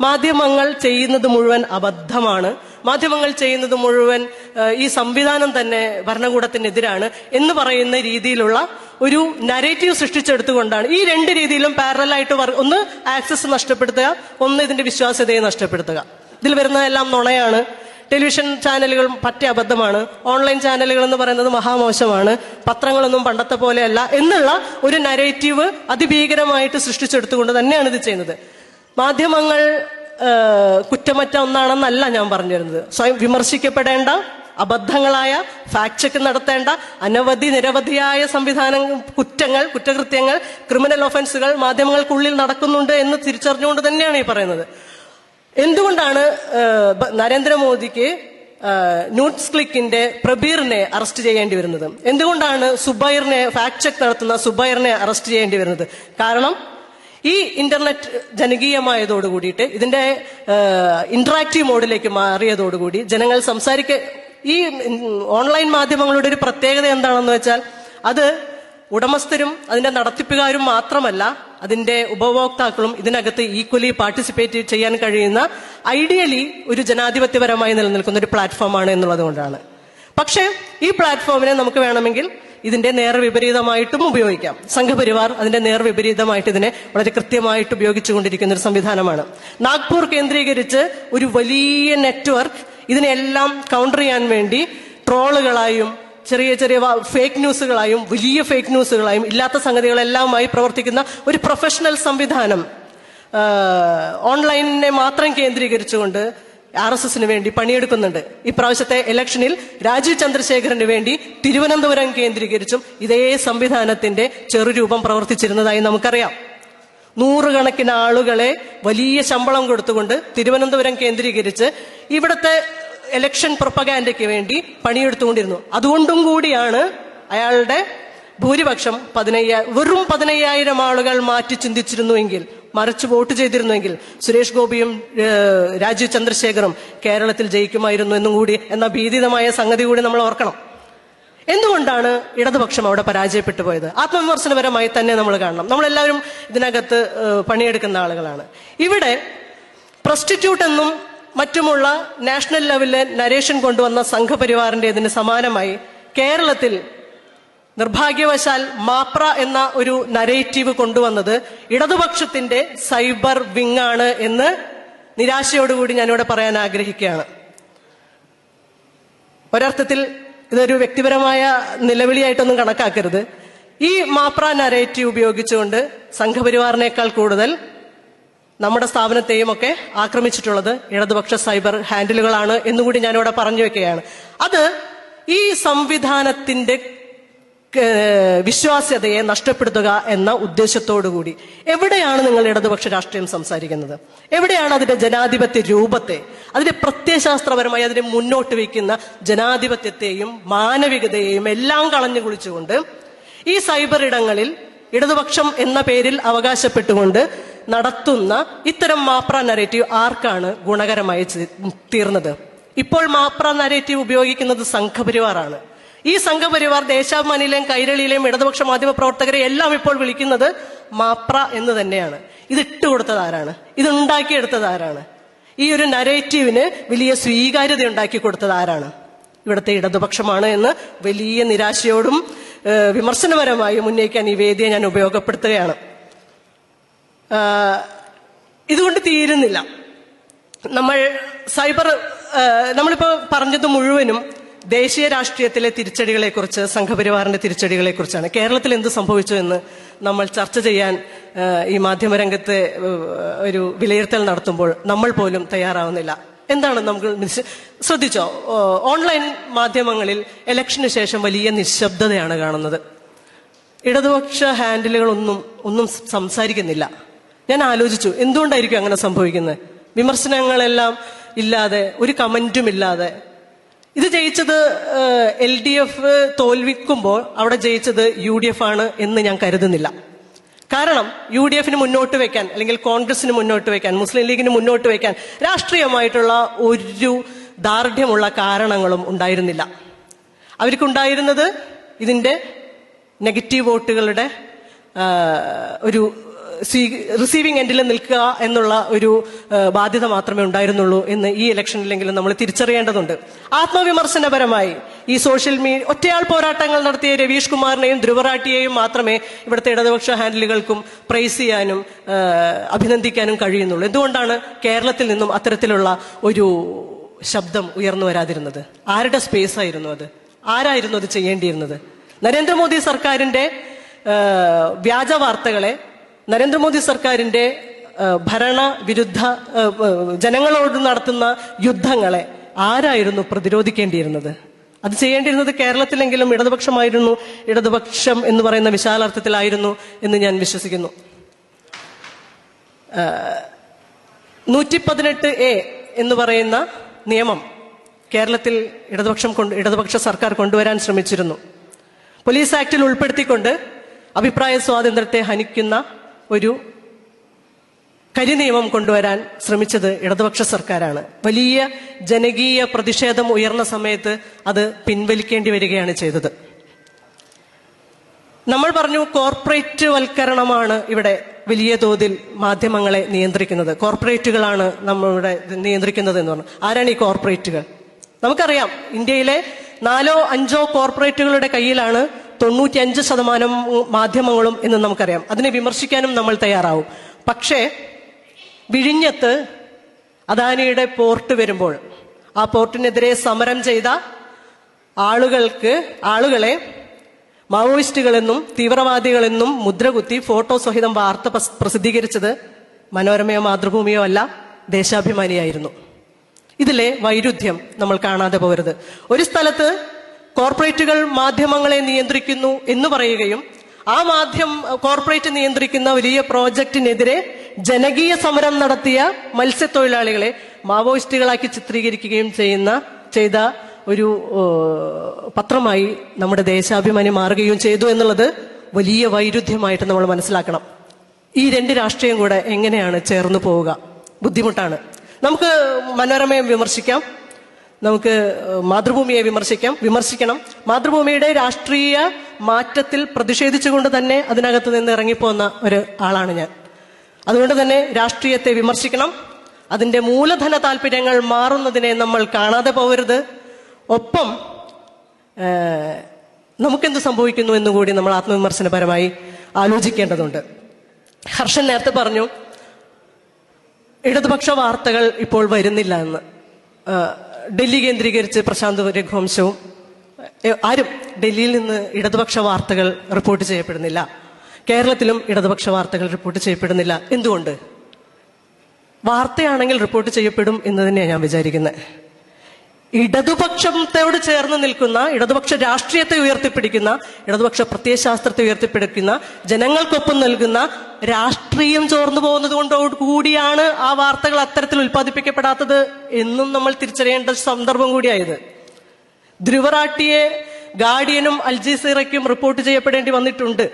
മാധ്യമങ്ങൾ ചെയ്യുന്നത് മുഴുവൻ അബദ്ധമാണ്. മാധ്യമങ്ങൾ ചെയ്യുന്നത് മുഴുവൻ ഈ സംവിധാനം തന്നെ ഭരണകൂടത്തിനെതിരാണ് എന്ന് പറയുന്ന രീതിയിലുള്ള ഒരു നരേറ്റീവ് സൃഷ്ടിച്ചെടുത്തുകൊണ്ടാണ്. ഈ രണ്ട് രീതിയിലും പാരലായിട്ട് ഒന്ന് ആക്സസ് നഷ്ടപ്പെടുത്തുക ഒന്ന് ഇതിന്റെ വിശ്വാസ്യതയെ നഷ്ടപ്പെടുത്തുക. ഇതിൽ വരുന്നതെല്ലാം നുണയാണ്. ടെലിവിഷൻ ചാനലുകൾ പറ്റ അബദ്ധമാണ്. ഓൺലൈൻ ചാനലുകൾ എന്ന് പറയുന്നത് മഹാമോശമാണ്. പത്രങ്ങളൊന്നും പണ്ടത്തെ പോലെയല്ല എന്നുള്ള ഒരു നരേറ്റീവ് അതിഭീകരമായിട്ട് സൃഷ്ടിച്ചെടുത്തുകൊണ്ട് തന്നെയാണ് ഇത് ചെയ്യുന്നത്. മാധ്യമങ്ങൾ കുറ്റമറ്റ ഒന്നാണെന്നല്ല ഞാൻ പറഞ്ഞു വരുന്നത് സ്വയം വിമർശിക്കപ്പെടേണ്ട അബദ്ധങ്ങളായ ഫാക്ട് ചെക്ക് നടത്തേണ്ട അനവധി നിരവധിയായ സംവിധാനം കുറ്റങ്ങൾ കുറ്റകൃത്യങ്ങൾ ക്രിമിനൽ ഒഫൻസുകൾ മാധ്യമങ്ങൾക്കുള്ളിൽ നടക്കുന്നുണ്ട് എന്ന് തിരിച്ചറിഞ്ഞുകൊണ്ട് തന്നെയാണ് ഈ പറയുന്നത്. എന്തുകൊണ്ടാണ് നരേന്ദ്രമോദിക്ക് ന്യൂസ് ക്ലിക്കിന്റെ പ്രബീറിനെ അറസ്റ്റ് ചെയ്യേണ്ടി വരുന്നത്? എന്തുകൊണ്ടാണ് സുബൈറിനെ ഫാക്ട് ചെക്ക് നടത്തുന്ന സുബൈറിനെ അറസ്റ്റ് ചെയ്യേണ്ടി വരുന്നത്? കാരണം ഈ ഇന്റർനെറ്റ് ജനകീയമായതോട് കൂടിയിട്ട് ഇതിന്റെ ഇന്ററാക്റ്റീവ് മോഡിലേക്ക് മാറിയതോടുകൂടി ജനങ്ങൾ സംസാരിക്ക ഈ ഓൺലൈൻ മാധ്യമങ്ങളുടെ ഒരു പ്രത്യേകത എന്താണെന്ന് വെച്ചാൽ അത് ഉടമസ്ഥരും അതിന്റെ നടത്തിപ്പുകാരും മാത്രമല്ല അതിന്റെ ഉപഭോക്താക്കളും ഇതിനകത്ത് ഈക്വലി പാർട്ടിസിപ്പേറ്റ് ചെയ്യാൻ കഴിയുന്ന ഐഡിയലി ഒരു ജനാധിപത്യപരമായി നിലനിൽക്കുന്ന ഒരു പ്ലാറ്റ്ഫോമാണ് എന്നുള്ളത് കൊണ്ടാണ്. പക്ഷേ ഈ പ്ലാറ്റ്ഫോമിനെ നമുക്ക് വേണമെങ്കിൽ ഇതിന്റെ നേർവിപരീതമായിട്ടും ഉപയോഗിക്കാം. സംഘപരിവാർ അതിന്റെ നേർവിപരീതമായിട്ട് ഇതിനെ വളരെ കൃത്യമായിട്ട് ഉപയോഗിച്ചുകൊണ്ടിരിക്കുന്ന ഒരു സംവിധാനമാണ്. നാഗ്പൂർ കേന്ദ്രീകരിച്ച് ഒരു വലിയ നെറ്റ്വർക്ക് ഇതിനെല്ലാം കൗണ്ടർ ചെയ്യാൻ വേണ്ടി ട്രോളുകളായും ചെറിയ ചെറിയ ഫേക്ക് ന്യൂസുകളായും വലിയ ഫേക്ക് ന്യൂസുകളായും ഇല്ലാത്ത സംഗതികളെല്ലാമായി പ്രവർത്തിക്കുന്ന ഒരു പ്രൊഫഷണൽ സംവിധാനം ഓൺലൈനെ ഓൺലൈനിനെ മാത്രം കേന്ദ്രീകരിച്ചുകൊണ്ട് ആർ എസ് എസിന് വേണ്ടി പണിയെടുക്കുന്നുണ്ട്. ഇപ്രാവശ്യത്തെ ഇലക്ഷനിൽ രാജീവ് ചന്ദ്രശേഖരന് വേണ്ടി തിരുവനന്തപുരം കേന്ദ്രീകരിച്ചും ഇതേ സംവിധാനത്തിന്റെ ചെറുരൂപം പ്രവർത്തിച്ചിരുന്നതായി നമുക്കറിയാം. നൂറുകണക്കിന് ആളുകളെ വലിയ ശമ്പളം കൊടുത്തുകൊണ്ട് തിരുവനന്തപുരം കേന്ദ്രീകരിച്ച് ഇവിടുത്തെ ഇലക്ഷൻ പ്രൊപ്പഗാൻഡയ്ക്ക് വേണ്ടി പണിയെടുത്തുകൊണ്ടിരുന്നു. അതുകൊണ്ടും കൂടിയാണ് അയാളുടെ ഭൂരിപക്ഷം പതിനയ്യ വെറും പതിനയ്യായിരം ആളുകൾ മാറ്റി ചിന്തിച്ചിരുന്നുവെങ്കിൽ മറിച്ച് വോട്ട് ചെയ്തിരുന്നുവെങ്കിൽ സുരേഷ് ഗോപിയും രാജീവ് ചന്ദ്രശേഖറും കേരളത്തിൽ ജയിക്കുമായിരുന്നു എന്നും കൂടി എന്ന ഭീതിതമായ സംഗതി കൂടി നമ്മൾ ഓർക്കണം. എന്തുകൊണ്ടാണ് ഇടതുപക്ഷം അവിടെ പരാജയപ്പെട്ടു പോയത്? ആത്മവിമർശനപരമായി തന്നെ നമ്മൾ കാണണം. നമ്മളെല്ലാവരും ഇതിനകത്ത് പണിയെടുക്കുന്ന ആളുകളാണ്. ഇവിടെ പ്രസ്റ്റിറ്റ്യൂട്ട് എന്നും മറ്റുമുള്ള നാഷണൽ ലെവലിലെ നരേഷൻ കൊണ്ടുവന്ന സംഘപരിവാറിന്റെ ഇതിന് സമാനമായി കേരളത്തിൽ നിർഭാഗ്യവശാൽ മാപ്ര എന്ന ഒരു നരേറ്റീവ് കൊണ്ടുവന്നത് ഇടതുപക്ഷത്തിന്റെ സൈബർ വിങ് ആണ് എന്ന് നിരാശയോടുകൂടി ഞാനിവിടെ പറയാൻ ആഗ്രഹിക്കുകയാണ്. ഒരർത്ഥത്തിൽ ഇതൊരു വ്യക്തിപരമായ നിലവിളിയായിട്ടൊന്നും കണക്കാക്കരുത്. ഈ മാപ്ര നരേറ്റീവ് ഉപയോഗിച്ചുകൊണ്ട് സംഘപരിവാറിനേക്കാൾ കൂടുതൽ നമ്മുടെ സ്ഥാപനത്തെയും ഒക്കെ ആക്രമിച്ചിട്ടുള്ളത് ഇടതുപക്ഷ സൈബർ ഹാൻഡിലുകളാണ് എന്നുകൂടി ഞാനിവിടെ പറഞ്ഞു വെക്കുകയാണ്. അത് ഈ സംവിധാനത്തിന്റെ വിശ്വാസ്യതയെ നഷ്ടപ്പെടുത്തുക എന്ന ഉദ്ദേശത്തോടുകൂടി എവിടെയാണ് നിങ്ങൾ ഇടതുപക്ഷ രാഷ്ട്രീയം സംസാരിക്കുന്നത്? എവിടെയാണ് അതിന്റെ ജനാധിപത്യ രൂപത്തെ അതിന്റെ പ്രത്യയശാസ്ത്രപരമായി അതിനെ മുന്നോട്ട് വയ്ക്കുന്ന ജനാധിപത്യത്തെയും മാനവികതയെയും എല്ലാം കളഞ്ഞു കുളിച്ചുകൊണ്ട് ഈ സൈബർ ഇടങ്ങളിൽ ഇടതുപക്ഷം എന്ന പേരിൽ അവകാശപ്പെട്ടുകൊണ്ട് നടത്തുന്ന ഇത്തരം മാപ്ര നരേറ്റീവ് ആർക്കാണ് ഗുണകരമായി തീർന്നത്? ഇപ്പോൾ മാപ്ര നരേറ്റീവ് ഉപയോഗിക്കുന്നത് സംഘപരിവാറാണ്. ഈ സംഘപരിവാർ ദേശാഭിമാനിയിലെയും കൈരളിയിലെയും ഇടതുപക്ഷ മാധ്യമ പ്രവർത്തകരെ എല്ലാം ഇപ്പോൾ വിളിക്കുന്നത് മാപ്ര എന്ന് തന്നെയാണ്. ഇത് ഇട്ടുകൊടുത്തത് ആരാണ്? ഇത് ഉണ്ടാക്കിയെടുത്തത് ആരാണ്? ഈ ഒരു നരേറ്റീവിന് വലിയ സ്വീകാര്യത ഉണ്ടാക്കി കൊടുത്തത് ആരാണ്? ഇവിടുത്തെ ഇടതുപക്ഷമാണ് എന്ന് വലിയ നിരാശയോടും വിമർശനപരമായും ഉന്നയിക്കാൻ ഈ വേദിയെ ഞാൻ ഉപയോഗപ്പെടുത്തുകയാണ്. ഇതുകൊണ്ട് തീരുന്നില്ല. നമ്മൾ സൈബർ നമ്മളിപ്പോൾ നമ്മളിപ്പോ പറഞ്ഞത് മുഴുവനും ദേശീയ രാഷ്ട്രീയത്തിലെ തിരിച്ചടികളെ കുറിച്ച് സംഘപരിവാറിന്റെ തിരിച്ചടികളെ കുറിച്ചാണ് കേരളത്തിൽ എന്ത് സംഭവിച്ചു എന്ന് നമ്മൾ ചർച്ച ചെയ്യാൻ ഈ മാധ്യമരംഗത്തെ ഒരു വിലയിരുത്തൽ നടത്തുമ്പോൾ നമ്മൾ പോലും തയ്യാറാവുന്നില്ല. എന്താണ് നമുക്ക് ശ്രദ്ധിച്ചോ? ഓൺലൈൻ മാധ്യമങ്ങളിൽ ഇലക്ഷന് ശേഷം വലിയ നിശബ്ദതയാണ് കാണുന്നത്. ഇടതുപക്ഷ ഹാൻഡിലുകളൊന്നും ഒന്നും സംസാരിക്കുന്നില്ല. ഞാൻ ആലോചിച്ചു എന്തുകൊണ്ടായിരിക്കും അങ്ങനെ സംഭവിക്കുന്നത്? വിമർശനങ്ങളെല്ലാം ഇല്ലാതെ ഒരു കമന്റും ഇല്ലാതെ ഇത് ജയിച്ചത് എൽ ഡി എഫ് തോൽവിക്കുമ്പോൾ അവിടെ ജയിച്ചത് യു ഡി എഫ് ആണ് എന്ന് ഞാൻ കരുതുന്നില്ല. കാരണം യു ഡി എഫിന് മുന്നോട്ട് വെക്കാൻ അല്ലെങ്കിൽ കോൺഗ്രസിന് മുന്നോട്ട് വെക്കാൻ മുസ്ലിം ലീഗിന് മുന്നോട്ട് വെക്കാൻ രാഷ്ട്രീയമായിട്ടുള്ള ഒരു ദാർഢ്യമുള്ള കാരണങ്ങളും ഉണ്ടായിരുന്നില്ല. അവർക്കുണ്ടായിരുന്നത് ഇതിന്റെ നെഗറ്റീവ് വോട്ടുകളുടെ ആ, റിസീവിംഗ് എൻഡിൽ നിൽക്കുക എന്നുള്ള ഒരു ബാധ്യത മാത്രമേ ഉണ്ടായിരുന്നുള്ളൂ എന്ന് ഈ ഇലക്ഷനിലെങ്കിലും നമ്മൾ തിരിച്ചറിയേണ്ടതുണ്ട്. ആത്മവിമർശനപരമായി ഈ സോഷ്യൽ മീഡിയ ഒറ്റയാൾ പോരാട്ടങ്ങൾ നടത്തിയ രവീഷ് കുമാറിനെയും ധ്രുവറാട്ടിയെയും മാത്രമേ ഇവിടുത്തെ ഇടതുപക്ഷ ഹാൻഡിലുകൾക്കും പ്രൈസ് ചെയ്യാനും അഭിനന്ദിക്കാനും കഴിയുന്നുള്ളൂ. എന്തുകൊണ്ടാണ് കേരളത്തിൽ നിന്നും അത്തരത്തിലുള്ള ഒരു ശബ്ദം ഉയർന്നു വരാതിരുന്നത്? ആരുടെ സ്പേസ് ആയിരുന്നു അത്? ആരായിരുന്നു അത് ചെയ്യേണ്ടിയിരുന്നത്? നരേന്ദ്രമോദി സർക്കാരിന്റെ വ്യാജ വാർത്തകളെ നരേന്ദ്രമോദി സർക്കാരിന്റെ ഭരണ വിരുദ്ധ ജനങ്ങളോട് നടത്തുന്ന യുദ്ധങ്ങളെ ആരായിരുന്നു പ്രതിരോധിക്കേണ്ടിയിരുന്നത്? അത് ചെയ്യേണ്ടിയിരുന്നത് കേരളത്തിലെങ്കിലും ഇടതുപക്ഷമായിരുന്നു ഇടതുപക്ഷം എന്ന് പറയുന്ന വിശാലാർത്ഥത്തിലായിരുന്നു എന്ന് ഞാൻ വിശ്വസിക്കുന്നു. നൂറ്റി പതിനെട്ട് എ എന്ന് പറയുന്ന നിയമം കേരളത്തിൽ ഇടതുപക്ഷം കൊണ്ട് ഇടതുപക്ഷ സർക്കാർ കൊണ്ടുവരാൻ ശ്രമിച്ചിരുന്നു. പോലീസ് ആക്ടിൽ ഉൾപ്പെടുത്തിക്കൊണ്ട് അഭിപ്രായ സ്വാതന്ത്ര്യത്തെ ഹനിക്കുന്ന ഒരു കരിനിയമം കൊണ്ടുവരാൻ ശ്രമിച്ചത് ഇടതുപക്ഷ സർക്കാരാണ്. വലിയ ജനകീയ പ്രതിഷേധം ഉയർന്ന സമയത്ത് അത് പിൻവലിക്കേണ്ടി വരികയാണ് ചെയ്തത്. നമ്മൾ പറഞ്ഞു കോർപ്പറേറ്റ് വൽക്കരണമാണ് ഇവിടെ വലിയ തോതിൽ മാധ്യമങ്ങളെ നിയന്ത്രിക്കുന്നത്. കോർപ്പറേറ്റുകളാണ് നമ്മളുടെ നിയന്ത്രിക്കുന്നത് എന്ന് പറഞ്ഞു. ആരാണ് ഈ കോർപ്പറേറ്റുകൾ? നമുക്കറിയാം. ഇന്ത്യയിലെ നാലോ അഞ്ചോ കോർപ്പറേറ്റുകളുടെ കയ്യിലാണ് തൊണ്ണൂറ്റിയഞ്ച് ശതമാനം മാധ്യമങ്ങളും എന്ന് നമുക്കറിയാം. അതിനെ വിമർശിക്കാനും നമ്മൾ തയ്യാറാവും. പക്ഷേ വിഴിഞ്ഞത്ത് അദാനിയുടെ പോർട്ട് വരുമ്പോൾ ആ പോർട്ടിനെതിരെ സമരം ചെയ്ത ആളുകൾക്ക് ആളുകളെ മാവോയിസ്റ്റുകളെന്നും തീവ്രവാദികളെന്നും മുദ്രകുത്തി ഫോട്ടോ സഹിതം വാർത്ത പ്രസ്- പ്രസിദ്ധീകരിച്ചത് മനോരമയോ മാതൃഭൂമിയോ അല്ല ദേശാഭിമാനിയായിരുന്നു. ഇതിലെ വൈരുദ്ധ്യം നമ്മൾ കാണാതെ പോകരുത്. ഒരു സ്ഥലത്ത് കോർപ്പറേറ്റുകൾ മാധ്യമങ്ങളെ നിയന്ത്രിക്കുന്നു എന്ന് പറയുകയും ആ മാധ്യമ കോർപ്പറേറ്റ് നിയന്ത്രിക്കുന്ന വലിയ പ്രോജക്റ്റിനെതിരെ ജനകീയ സമരം നടത്തിയ മത്സ്യത്തൊഴിലാളികളെ മാവോയിസ്റ്റുകളാക്കി ചിത്രീകരിക്കുകയും ചെയ്യുന്ന ചെയ്ത ഒരു പത്രമായി നമ്മുടെ ദേശാഭിമാനി മാറുകയും ചെയ്തു എന്നുള്ളത് വലിയ വൈരുദ്ധ്യമായിട്ട് നമ്മൾ മനസ്സിലാക്കണം. ഈ രണ്ട് രാഷ്ട്രീയം കൂടെ എങ്ങനെയാണ് ചേർന്ന് പോവുക? ബുദ്ധിമുട്ടാണ്. നമുക്ക് മനോരമയം വിമർശിക്കാം. നമുക്ക് മാതൃഭൂമിയെ വിമർശിക്കാം. വിമർശിക്കണം. മാതൃഭൂമിയുടെ രാഷ്ട്രീയ മാറ്റത്തിൽ പ്രതിഷേധിച്ചുകൊണ്ട് തന്നെ അതിനകത്ത് നിന്ന് ഇറങ്ങിപ്പോന്ന ഒരു ആളാണ് ഞാൻ. അതുകൊണ്ട് തന്നെ രാഷ്ട്രീയത്തെ വിമർശിക്കണം. അതിന്റെ മൂലധന താല്പര്യങ്ങൾ മാറുന്നതിനെ നമ്മൾ കാണാതെ പോകരുത്. ഒപ്പം നമുക്കെന്ത് സംഭവിക്കുന്നു എന്നുകൂടി നമ്മൾ ആത്മവിമർശനപരമായി ആലോചിക്കേണ്ടതുണ്ട്. ഹർഷൻ നേരത്തെ പറഞ്ഞു ഇടതുപക്ഷ വാർത്തകൾ ഇപ്പോൾ വരുന്നില്ല എന്ന്. ഡൽഹി കേന്ദ്രീകരിച്ച് പ്രശാന്ത് രഘുവംശവും ആരും ഡൽഹിയിൽ നിന്ന് ഇടതുപക്ഷ വാർത്തകൾ റിപ്പോർട്ട് ചെയ്യപ്പെടുന്നില്ല. കേരളത്തിലും ഇടതുപക്ഷ വാർത്തകൾ റിപ്പോർട്ട് ചെയ്യപ്പെടുന്നില്ല. എന്തുകൊണ്ട്? വാർത്തയാണെങ്കിൽ റിപ്പോർട്ട് ചെയ്യപ്പെടും എന്ന് തന്നെയാണ് ഞാൻ വിചാരിക്കുന്നത് ഇടതുപക്ഷത്തോട് ചേർന്ന് നിൽക്കുന്ന ഇടതുപക്ഷ രാഷ്ട്രീയത്തെ ഉയർത്തിപ്പിടിക്കുന്ന ഇടതുപക്ഷ പ്രത്യയശാസ്ത്രത്തെ ഉയർത്തിപ്പിടിക്കുന്ന ജനങ്ങൾക്കൊപ്പം നൽകുന്ന രാഷ്ട്രീയം ചോർന്നു പോകുന്നത് കൊണ്ടോട് കൂടിയാണ് ആ വാർത്തകൾ അത്തരത്തിൽ ഉൽപ്പാദിപ്പിക്കപ്പെടാത്തത് എന്നും നമ്മൾ തിരിച്ചറിയേണ്ട സന്ദർഭം കൂടിയായത്. ധ്രുവറാട്ടിയെ ഗാർഡിയനും അൽജീസീറയ്ക്കും റിപ്പോർട്ട് ചെയ്യപ്പെടേണ്ടി വന്നിട്ടുണ്ട്.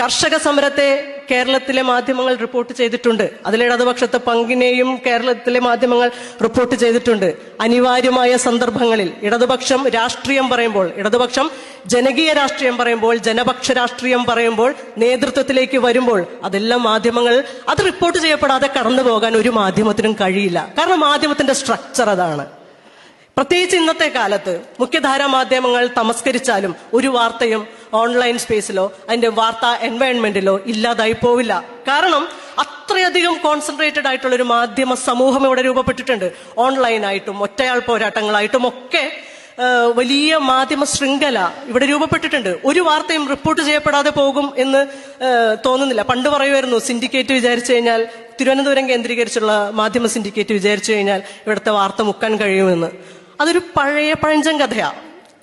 കർഷക സമരത്തെ കേരളത്തിലെ മാധ്യമങ്ങൾ റിപ്പോർട്ട് ചെയ്തിട്ടുണ്ട്. അതിലെ ഇടതുപക്ഷത്തെ പങ്കിനെയും കേരളത്തിലെ മാധ്യമങ്ങൾ റിപ്പോർട്ട് ചെയ്തിട്ടുണ്ട്. അനിവാര്യമായ സന്ദർഭങ്ങളിൽ ഇടതുപക്ഷം രാഷ്ട്രീയം പറയുമ്പോൾ ഇടതുപക്ഷം ജനകീയ രാഷ്ട്രീയം പറയുമ്പോൾ ജനപക്ഷ രാഷ്ട്രീയം പറയുമ്പോൾ നേതൃത്വത്തിലേക്ക് വരുമ്പോൾ അതെല്ലാം മാധ്യമങ്ങൾ അത് റിപ്പോർട്ട് ചെയ്യപ്പെടാതെ കടന്നു പോകാൻ ഒരു മാധ്യമത്തിനും കഴിയില്ല. കാരണം മാധ്യമത്തിന്റെ സ്ട്രക്ചർ അതാണ്. പ്രത്യേകിച്ച് ഇന്നത്തെ കാലത്ത് മുഖ്യധാരാ മാധ്യമങ്ങൾ തമസ്കരിച്ചാലും ഒരു വാർത്തയും ഓൺലൈൻ സ്പേസിലോ അതിന്റെ വാർത്താ എൻവയൺമെന്റിലോ ഇല്ലാതായി പോവില്ല. കാരണം അത്രയധികം കോൺസെൻട്രേറ്റഡ് ആയിട്ടുള്ള ഒരു മാധ്യമ സമൂഹം ഇവിടെ രൂപപ്പെട്ടിട്ടുണ്ട്. ഓൺലൈനായിട്ടും ഒറ്റയാൾ പോരാട്ടങ്ങളായിട്ടും ഒക്കെ വലിയ മാധ്യമ ശൃംഖല ഇവിടെ രൂപപ്പെട്ടിട്ടുണ്ട്. ഒരു വാർത്തയും റിപ്പോർട്ട് ചെയ്യപ്പെടാതെ പോകും എന്ന് തോന്നുന്നില്ല. പണ്ട് പറയുമായിരുന്നു സിൻഡിക്കേറ്റ് വിചാരിച്ചു കഴിഞ്ഞാൽ തിരുവനന്തപുരം കേന്ദ്രീകരിച്ചുള്ള മാധ്യമ സിൻഡിക്കേറ്റ് വിചാരിച്ചു കഴിഞ്ഞാൽ ഇവിടുത്തെ വാർത്ത മുക്കാൻ കഴിയുമെന്ന്. അതൊരു പഴയ പഴഞ്ചൻ കഥയാ.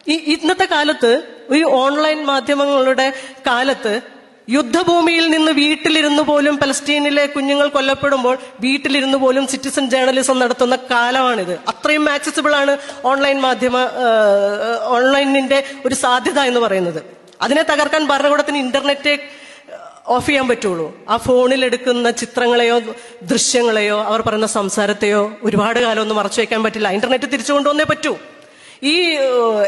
ഈ ഇന്നത്തെ കാലത്ത് ഒരു ഓൺലൈൻ മാധ്യമങ്ങളുടെ കാലത്ത് യുദ്ധഭൂമിയിൽ നിന്ന് വീട്ടിലിരുന്ന് പോലും പലസ്തീനിലെ കുഞ്ഞുങ്ങൾ കൊല്ലപ്പെടുമ്പോൾ വീട്ടിലിരുന്ന് പോലും സിറ്റിസൺ ജേർണലിസം നടത്തുന്ന കാലമാണിത്. അത്രയും ആക്സസിബിൾ ആണ് ഓൺലൈൻ മാധ്യമ ഓൺലൈനിന്റെ ഒരു സാധ്യത എന്ന് പറയുന്നത്. അതിനെ തകർക്കാൻ ഭരണകൂടത്തിന് ഇന്റർനെറ്റ് ഓഫ് ചെയ്യാൻ പറ്റുള്ളൂ. ആ ഫോണിൽ എടുക്കുന്ന ചിത്രങ്ങളെയോ ദൃശ്യങ്ങളെയോ അവർ പറയുന്ന സംസാരത്തെയോ ഒരുപാട് കാലം ഒന്നും മറച്ചു വയ്ക്കാൻ പറ്റില്ല. ഇന്റർനെറ്റ് തിരിച്ചു കൊണ്ടുവന്നേ പറ്റൂ. ഈ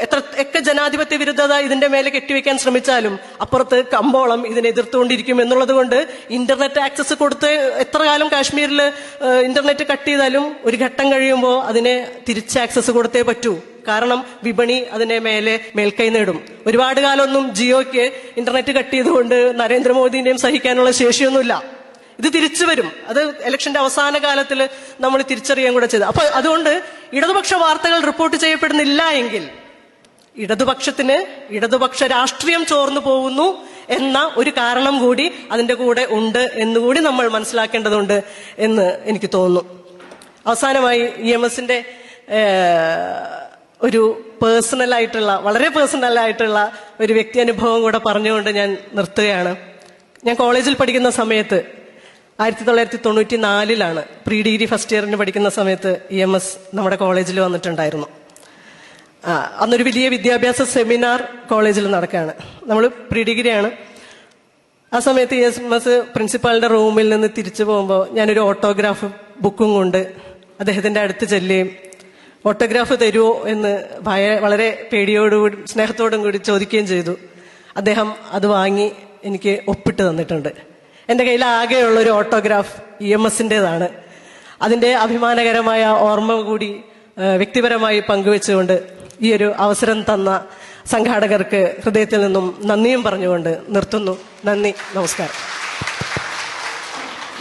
എത്ര ഒക്കെ ജനാധിപത്യ വിരുദ്ധത ഇതിന്റെ മേലെ കെട്ടിവെക്കാൻ ശ്രമിച്ചാലും അപ്പുറത്ത് കമ്പോളം ഇതിനെ എതിർത്തുകൊണ്ടിരിക്കും എന്നുള്ളത് കൊണ്ട് ഇന്റർനെറ്റ് ആക്സസ് കൊടുത്ത് എത്ര കാലം കാശ്മീരിൽ ഇന്റർനെറ്റ് കട്ട് ചെയ്താലും ഒരു ഘട്ടം കഴിയുമ്പോൾ അതിനെ തിരിച്ച് ആക്സസ് കൊടുത്തേ പറ്റൂ. കാരണം വിപണി അതിനെ മേലെ മേൽക്കൈ നേടും. ഒരുപാട് കാലമൊന്നും ജിയോയ്ക്ക് ഇന്റർനെറ്റ് കട്ട് ചെയ്തുകൊണ്ട് നരേന്ദ്രമോദിന്റെയും സഹിക്കാനുള്ള ശേഷിയൊന്നുമില്ല. ഇത് തിരിച്ചു വരും. അത് ഇലക്ഷന്റെ അവസാന കാലത്തിൽ നമ്മൾ തിരിച്ചറിയാൻ കൂടെ ചെയ്തു. അപ്പൊ അതുകൊണ്ട് ഇടതുപക്ഷ വാർത്തകൾ റിപ്പോർട്ട് ചെയ്യപ്പെടുന്നില്ല എങ്കിൽ ഇടതുപക്ഷത്തിന് ഇടതുപക്ഷ രാഷ്ട്രീയം ചോർന്നു പോകുന്നു എന്ന ഒരു കാരണം കൂടി അതിന്റെ കൂടെ ഉണ്ട് എന്നുകൂടി നമ്മൾ മനസ്സിലാക്കേണ്ടതുണ്ട് എന്ന് എനിക്ക് തോന്നുന്നു. അവസാനമായി ഇ എം എസിന്റെ ഒരു പേഴ്സണൽ ആയിട്ടുള്ള വളരെ പേഴ്സണൽ ആയിട്ടുള്ള ഒരു വ്യക്തി അനുഭവം കൂടെ പറഞ്ഞുകൊണ്ട് ഞാൻ നിർത്തുകയാണ്. ഞാൻ കോളേജിൽ പഠിക്കുന്ന സമയത്ത് ആയിരത്തി തൊള്ളായിരത്തി തൊണ്ണൂറ്റി നാലിലാണ് പ്രീ ഡിഗ്രി ഫസ്റ്റ് ഇയറിന് പഠിക്കുന്ന സമയത്ത് ഇ എം എസ് നമ്മുടെ കോളേജിൽ വന്നിട്ടുണ്ടായിരുന്നു. അന്നൊരു വലിയ വിദ്യാഭ്യാസ സെമിനാർ കോളേജിൽ നടക്കുകയാണ് നമ്മൾ പ്രീ ഡിഗ്രിയാണ്. ആ സമയത്ത് എസ് എം എസ് പ്രിൻസിപ്പാളിന്റെ റൂമിൽ നിന്ന് തിരിച്ചു പോകുമ്പോൾ ഞാനൊരു ഓട്ടോഗ്രാഫ് ബുക്കും കൊണ്ട് അദ്ദേഹത്തിന്റെ അടുത്ത് ചെല്ലുകയും ഓട്ടോഗ്രാഫ് തരുമോ എന്ന് വളരെ പേടിയോടുകൂടി സ്നേഹത്തോടും കൂടി ചോദിക്കുകയും ചെയ്തു. അദ്ദേഹം അത് വാങ്ങി എനിക്ക് ഒപ്പിട്ട് തന്നിട്ടുണ്ട്. എന്റെ കയ്യിൽ ആകെയുള്ള ഒരു ഓട്ടോഗ്രാഫ് ഇ എം എസിന്റെതാണ് അതിന്റെ അഭിമാനകരമായ ഓർമ്മ കൂടി വ്യക്തിപരമായി പങ്കുവെച്ചുകൊണ്ട് ഈ ഒരു അവസരം തന്ന സംഘാടകർക്ക് ഹൃദയത്തിൽ നിന്നും നന്ദിയും പറഞ്ഞുകൊണ്ട് നിർത്തുന്നു. നന്ദി നമസ്കാരം.